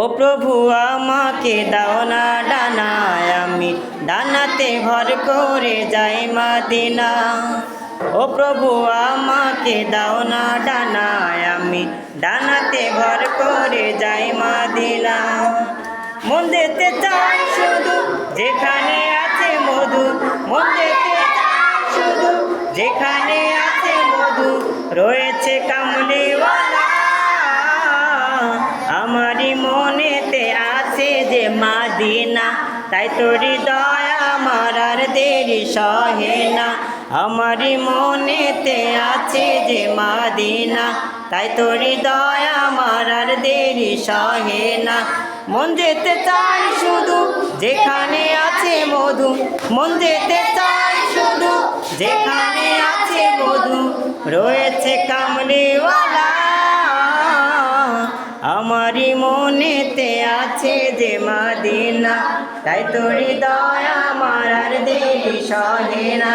ও প্রভু আমাকে দাও না ডানায় আমি ডানাতে ভর করে যাই মাদিনা। ও প্রভু আমাকে দাও না ডানায় আমি ডানাতে ভর করে যাই মাদিনা। মন যেতে চাই শুধু যেখানে আছে মধু, মন যেতে চাই শুধু যেখানে আছে মধু, রয়েছে কামলিওয়ালা। আমারই মনেতে আছে যে মাদিনা, তাই তোরি দয়া আমার আর দেরি সহে না। আমারই মনেতে আছে যে মাদিনা, তাই তোরি দয়া আমার আর দেরি সহে না। মন যেতে চাই শুধু যেখানে আছে মধু, মন যেতে চাই শুধু যেখানে আছে মধু, রয়েছে কামলিওয়ালা মনেতে আছে যে মাদিনা। তাই তোরি দয়া আমার আর দেরি সহে না।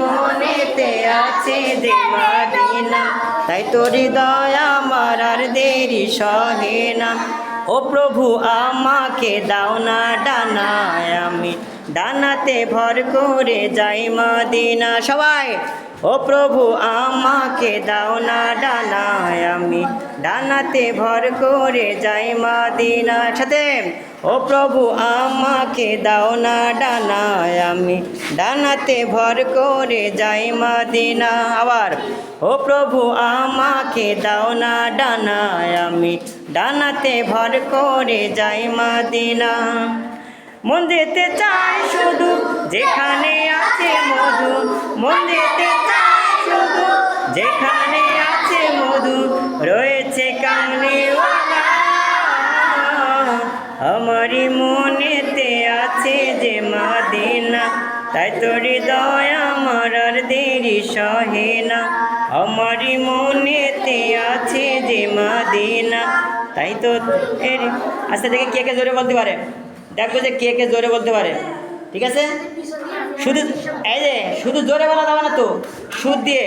মনেতে আছে যে মাদিনা। তাই তোরি দয়া আমার আর দেরি সহে না। ও প্রভু, আমাকে দাও না ডানায় আমি। ডানাতে ভর করে যাই মদিনা। সবাই ও প্রভু, আমাকে দাও না ডানায় আমি। ডানাতে ভর করে যাই মদিনা সাথে ও প্রভু, আমাকে দাও না ডানায় আমি। ডানাতে ভর করে যাই মদিনা আবার, ও প্রভু, আমাকে দাও না ডানায় আমি। ডানাতে ভর করে যাই মদিনা মন যেতে চাই শুধু, যেখানে আছে মধু। মন যেখানে আছে মধু, রয়েছে আমারই মনেতে আছে যে মাদিনা, তাই তোর দয়া আমার আর দেরি সহে না। আমারই মনেতে আছে যে মাদিনা, তাই তো এর আচ্ছা থেকে কে কে জোরে বলতে পারে। দেখব যে কে কে জোরে বলতে পারে। ঠিক আছে? শুধু, এই যে, শুধু জোরে বলা যাবে না তো। সুদ দিয়ে।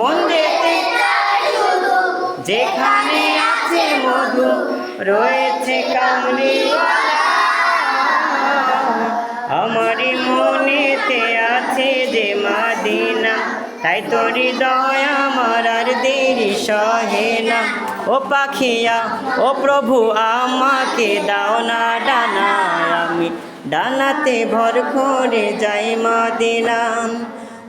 মন শুধু যেখানে আছে মধু, রয়েছে কামলিওয়ালা আমারই মনেতে আছে যে মাদিনা, তাই তোরি দয়া আমার আর দেরি সহে না। ও পাখিয়া, ও প্রভু, আমাকে দাও না ডানা। আমি ডানাতে ভর করে যাই মাদিনা।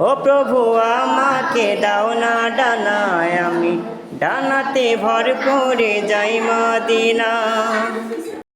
ও প্রভু আমাকে দাও না ডানায় আমি। ডানাতে ভর করে যাই মাদিনা।